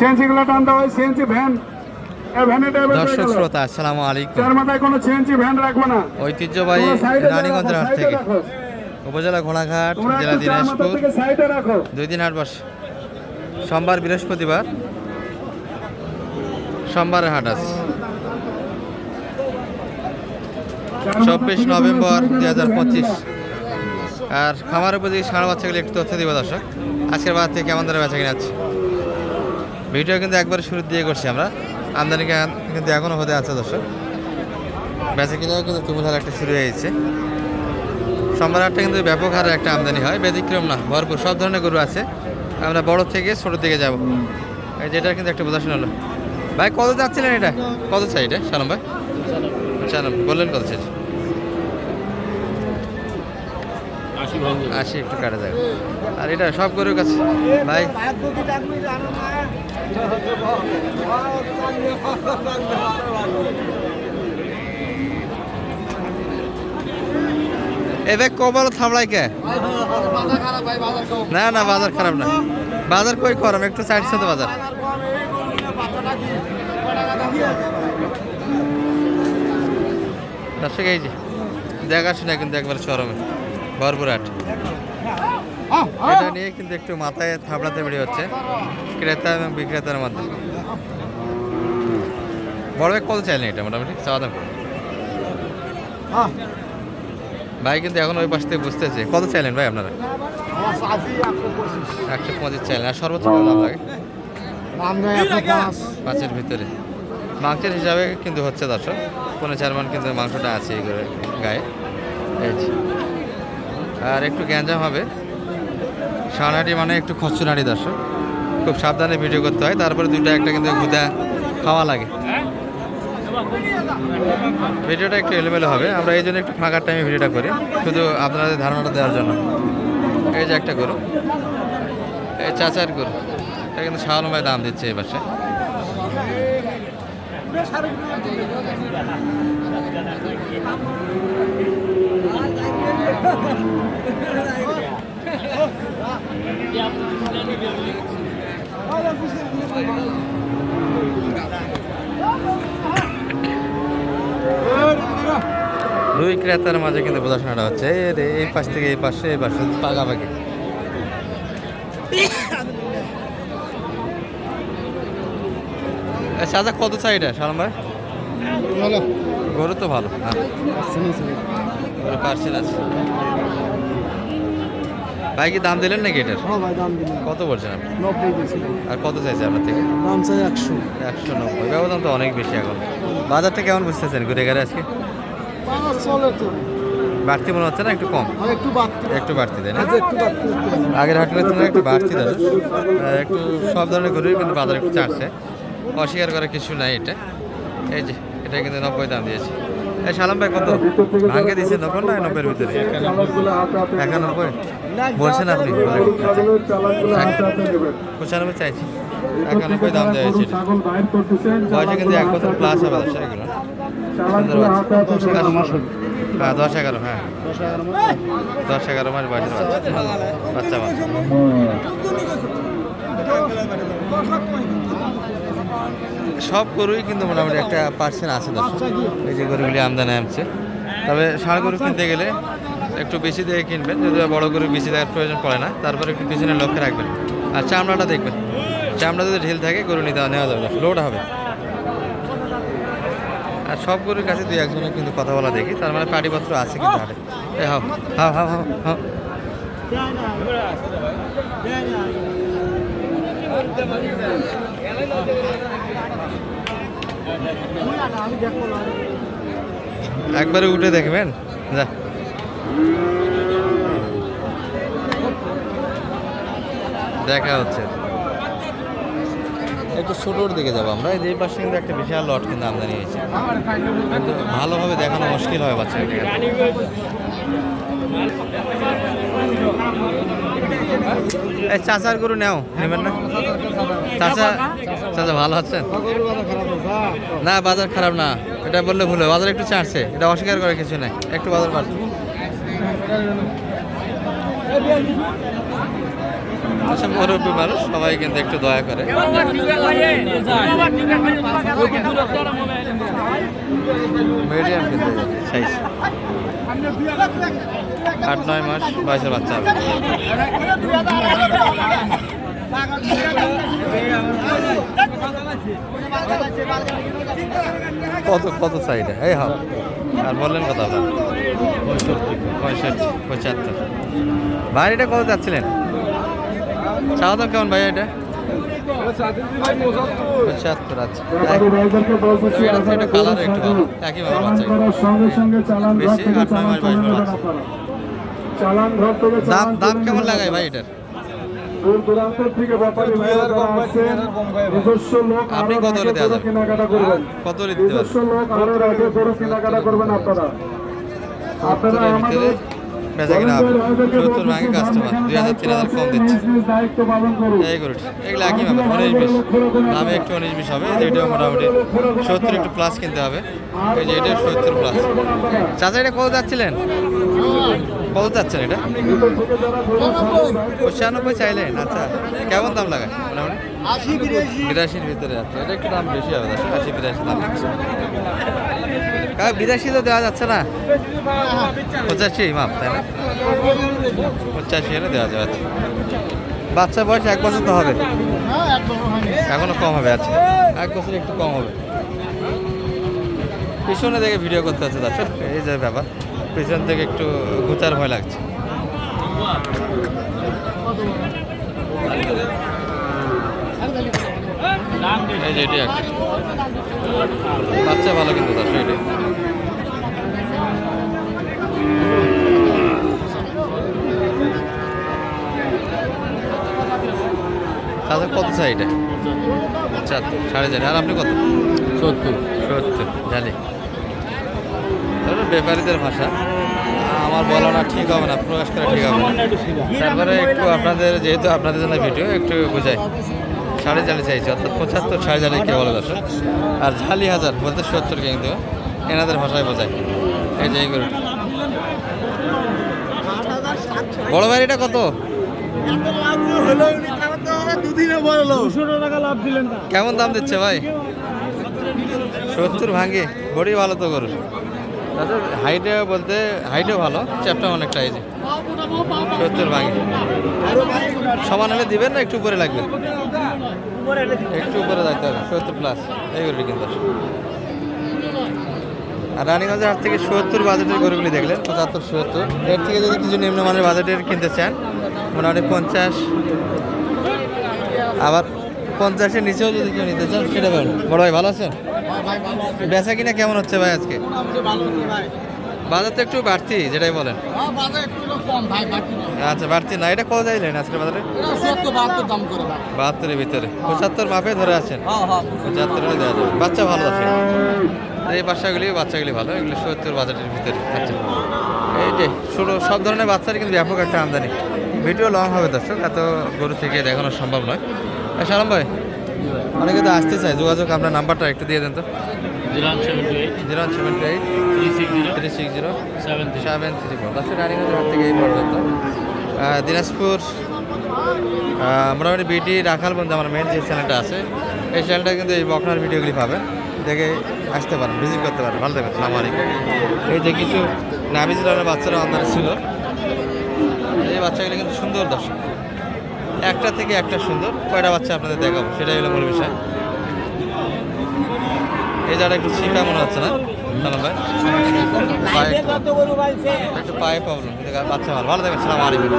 CNG টানতে হয় CNG van. দর্শক শ্রোতা আসসালামু আলাইকুম। চার মাথায় কোনো সিএনজি ভ্যান রাখব না। ঐতিহ্যবাহী রানীগঞ্জের হাট থেকে। উপজেলা ঘোড়াঘাট জেলা দিনাজপুর। দুই দিন হাট বসে সোমবার বৃহস্পতিবার। সোমবারে হাট আছে। চব্বিশ নভেম্বর দুই হাজার পঁচিশ। আর খামার উপযোগী ষাঁড় বাচ্চাগুলি একটু তথ্য দিব দর্শক। আজকের বাজার থেকে কেমন ধরে বেচা কিনে আছে ভিডিও কিন্তু একবার শুরু দিয়ে করছি আমরা। আমদানি কিন্তু এখনও হতে আছে দর্শক। বেচা কিনাও কিন্তু তুমুল হার একটা শুরু হয়ে গেছে। সোমবার হাটটা কিন্তু ব্যাপক হারে একটা আমদানি হয়। ব্যতিক্রম না, ভরপুর। সব ধরনের গরু আছে। আমরা বড় থেকে ছোট দিকে যাব। যেটার কিন্তু একটা বোঝাশোনা হলো। ভাই, কত যাচ্ছিলেন এটা? কত চাই এটা সালাম ভাই? সালাম বললেন কত চাই আশি একটু কাটা যাবে আর এটা সব গরুর কাছে? ভাই। এ ভাই কপাল থামড়াই কে? না না, বাজার খারাপ না। বাজার কই করম একটু সাইড সাথে বাজার। দর্শক, এই যে দেখাশোনা কিন্তু একবার চরমে। ভরপুর হাট এটা নিয়ে কিন্তু একটু মাথায় থাবড়াতে বেরিয়ে হচ্ছে, ক্রেতা এবং বিক্রেতার মধ্যে। বড় কত চাইলেন এটা মোটামুটি চাওয়া দাম? ভাই কিন্তু এখন ওই পাশ থেকে বুঝতেছে। কত চাইলেন ভাই আপনারা? একশো পঁচিশ চাইলেন, আর সর্বোচ্চ দাম লাগে? পাঁচের ভিতরে। মাংসের হিসাবে কিন্তু হচ্ছে দর্শক, পনেরো চার মান কিন্তু মাংসটা আছে এই করে গায়ে। এই। আর একটু গ্যাঞ্জাম হবে। সানাটি মানে একটু খচ্চনাটি দর্শক। খুব সাবধানে ভিডিও করতে হয়। তারপরে দুইটা, একটা কিন্তু গুদা খাওয়া লাগে। ভিডিওটা একটু এলোমেলো হবে। আমরা এই জন্য একটু ফাঁকার টাইমে ভিডিওটা করি। শুধু আপনাদের ধারণাটা দেওয়ার জন্য। এই যে একটা গরু। এই চাচার গরু। এটা কিন্তু ভাই দাম দিচ্ছে এই পাশে। দুই ক্রেতার মাঝে কিন্তু বোঝাশোনাটা হচ্ছে, এই পাশ থেকে এই পাশে এই পাশে পাকাপাকি। চাচা কত চাই এটা সালাম ভাই গরু তো ভালো হ্যাঁ। গরু পার্সেল আছে। ভাই কি দাম দিলেন নাকি এটার? কত বলছেন আপনি? আর কত চাইছে আপনার থেকে? দাম চাই একশো। একশো নব্বই। ব্যবধান তো অনেক বেশি এখন। বাজারটা কেমন বুঝতেছেন ঘুরে গেলে আজকে? বাড়তি মনে হচ্ছে না একটু কম? একটু বাড়তে। একটু বাড়তি তাই না? একটু আগের হাটের তুলনায় একটু বাড়তি দাদা। একটু সব ধরনের গরুই কিন্তু বাজারে একটু চাড়ছে অস্বীকার করার কিছু নাই এটা। এই যে এটা কিন্তু নব্বই দাম দিয়েছে। এই সালাম ভাই কত? ভাঙ্গে দিয়েছে নব্বই না নব্বইয়ের ভিতরে? একানব্বই? বলছেন আপনি। পঁচানব্বই চাইছি। একানব্বই দাম দেওয়া হয়েছে বয়সে কিন্তু এক বছর প্লাস হবে এগুলো সুন্দর বাচ্চা হ্যাঁ দশ এগারো হ্যাঁ। দশ এগারো মাস বয়সের বাচ্চা। বাচ্চা বাচ্চা। সব গরুই কিন্তু মোটামুটি একটা পার্সেন্ট আছে দর্শক। এই যে গরুগুলি আমদানি আমছে তবে ষাঁড় গরু কিনতে গেলে একটু বেশি দিয়ে কিনবেন যদি বড় গরু বেশি দেওয়ার প্রয়োজন পড়ে না। তারপরে একটু পিছনে লক্ষ্য রাখবেন। আর চামড়াটা দেখবেন। চামড়া যদি ঢিল থাকে, গরু নিতে নেওয়া যাবে না। লোড হবে। আর সব গরুর কাছে দুই একজনের কিন্তু কথা বলা দেখি। তার মানে পাটিপত্র আছে কিন্তু হাটে হাও। হাও হাও হাও হাও। একবারে উঠে দেখবেন? যা। দেখা হচ্ছে। একটু ছোটোর দিকে যাব আমরা। এই পাশে কিন্তু একটা বিশাল লট কিন্তু আমদানি হয়েছে। কিন্তু ভালোভাবে দেখানো মুশকিল হয় বাচ্চাকে এই চাচার গরু নেও, নেবেন না? চাচা চাচা ভালো আছেন? না, বাজার খারাপ না। এটা বললে ভুল বাজার একটু চাড়ছে এটা অস্বীকার করার কিছু নাই। একটু বাজার বাড়ছে। আচ্ছা মানুষ সবাই কিন্তু একটু দয়া করে। মিডিয়াম কিন্তু সাইজ আট, নয় মাস বয়সের বাচ্চা হবে। কত কত সাইডে এই হাও আর বললেন কত আপনার? পঁয়ষট্টি পঁচাত্তর ভাই এটা কত চাওয়া দাম কেমন ভাই এটা? পঁচাত্তর আচ্ছা। একটা বেশি, দাম দাম কেমন লাগায় ভাই এটার? দূর দূরান্ত থেকে ব্যাপারী ভাইরা আসছেন, নিজস্ব লোক আপনি কত হলে দেওয়া যাবে? কেনাকাটা করবেন। কত হলে দিতে নিজস্ব পারবেন? লোক আরও আগে গরু কেনাকাটা করবেন আপনারা। আপনারা আমাদের বেচা কিনা হবে সত্তর ভাঙে কাস্টমার দুই হাজার তিন হাজার কম দিচ্ছে। এই গরুটি এগুলো একই ব্যাপার উনিশ বিশ। দামে একটু উনিশ বিশ হবে যেটা মোটামুটি সত্তর একটু প্লাস কিনতে হবে। এই যে এটা সত্তর প্লাস চাচা এটা কত যাচ্ছিলেন কত যাচ্ছেন এটা? পঁচানব্বই। চাইলেন আচ্ছা। কেমন দাম লাগায় মোটামুটি? বিরাশির ভিতরে আছে এটা একটু দাম বেশি হবে আশি বিরাশি দাম। বিরাশি তো দেওয়া যাচ্ছে না। পঁচাশি মাপ, তাই না? পঁচাশি হলে দেওয়া যাবে। আচ্ছা বাচ্চা বয়স এক বছর তো হবে। এখনও কম হবে আচ্ছা। এক বছর একটু কম হবে। পিছনে দেখে ভিডিও করতে হচ্ছে, দর্শক। এই যে ব্যাপার। পিছন থেকে একটু ঘুচার ভয় লাগছে। এই যে এটি একটা বাচ্চা ভালো কিন্তু দর্শক এটি। তাদের কত চাই এটা? চার সাড়ে চার। আর আপনি কত? সত্তর। সত্তর জানি। তবে ব্যাপারীদের ভাষা। আমার বলাটা ঠিক হবে না প্রকাশ করা ঠিক হবে না। তারপরে একটু আপনাদের যেহেতু আপনাদের জন্য ভিডিও একটু বোঝাই। সাড়ে চালি চাইছে, অর্থাৎ পঁচাত্তর সাড়ে চালি কে বলে দর্শক? আর ঝালি হাজার বলতে সত্তর কিন্তু এনাদের ভাষায় বোঝায়। এই যে এই বড় বাড়িটা কত? কেমন দাম দিচ্ছে ভাই? সত্তর ভাঙে বড়ি ভালো তো গরুর তাতে হাইটে বলতে হাইটও ভালো চ্যাপটা অনেকটা, এই সত্তর ভাঙে। সমান হলে দিবেন না, একটু উপরে লাগবে? একটু উপরে যাইতে হবে, সত্তর প্লাস এই গরুটি কিন্তু। আর রানীগঞ্জের হাট থেকে সত্তর বাজেটের গরুগুলি দেখলেন, পঁচাত্তর, সত্তর। এর থেকে যদি কিছু নিম্নমানের বাজেটের কিনতে চান, মোটামুটি পঞ্চাশ। আবার পঞ্চাশের নিচেও যদি কেউ নিতে চান, সেটা পারেন বড় ভাই, ভালো আছেন? বেচা কিনা কেমন হচ্ছে ভাই আজকে? বাজার তো একটু বাড়তি যেটাই বলেন। হ্যাঁ। আচ্ছা বাড়তি না এটা কত চাইলেন আজকে বাজারে? বাহাত্তরের ভিতরে। পঁচাত্তর মাপে ধরে আছেন? হ্যাঁ হ্যাঁ। পঁচাত্তর দেওয়া যাবে। বাচ্চা ভালো আছে? এই বাচ্চাগুলি বাচ্চাগুলি ভালো এগুলো সত্তর বাজারের ভিতরে। আচ্ছা। এই যে ছোটো সব ধরনের বাচ্চারই কিন্তু ব্যাপক একটা আমদানি। ভিডিও লং হবে দর্শক এত গরু থেকে দেখানো সম্ভব নয়। সালাম ভাই অনেকে তো আসতে চায়। যোগাযোগ আপনার নাম্বারটা একটু দিয়ে দেন তো। Zero seven two eight. Three six zero seven three four থেকে এই পর্যন্ত। দিনাজপুর মোটামুটি বিটি রাখাল বন্ধু আমার মেন যে চ্যানেলটা আছে এই চ্যানেলটা কিন্তু এই বকনার ভিডিওগুলি পাবেন দেখে আসতে পারেন ভিজিট করতে পারেন। ভালো থাকবেন সালাম আলাইকুম। এই যে কিছু নাবিজ ধরনের বাচ্চারা আমদানি ছিল এই বাচ্চাগুলি কিন্তু সুন্দর দর্শক। একটা থেকে একটা সুন্দর। কয়টা বাচ্চা আপনাদের দেখাবো? সেটাই হলো মূল বিষয়। এই জায়গাটা একটু শিকা মনে হচ্ছে না? সালাম ভাই। একটু- পায়ে প্রবলেম। বাচ্চা ভালো। ভালো দেখেন সালাম আলাইকুম।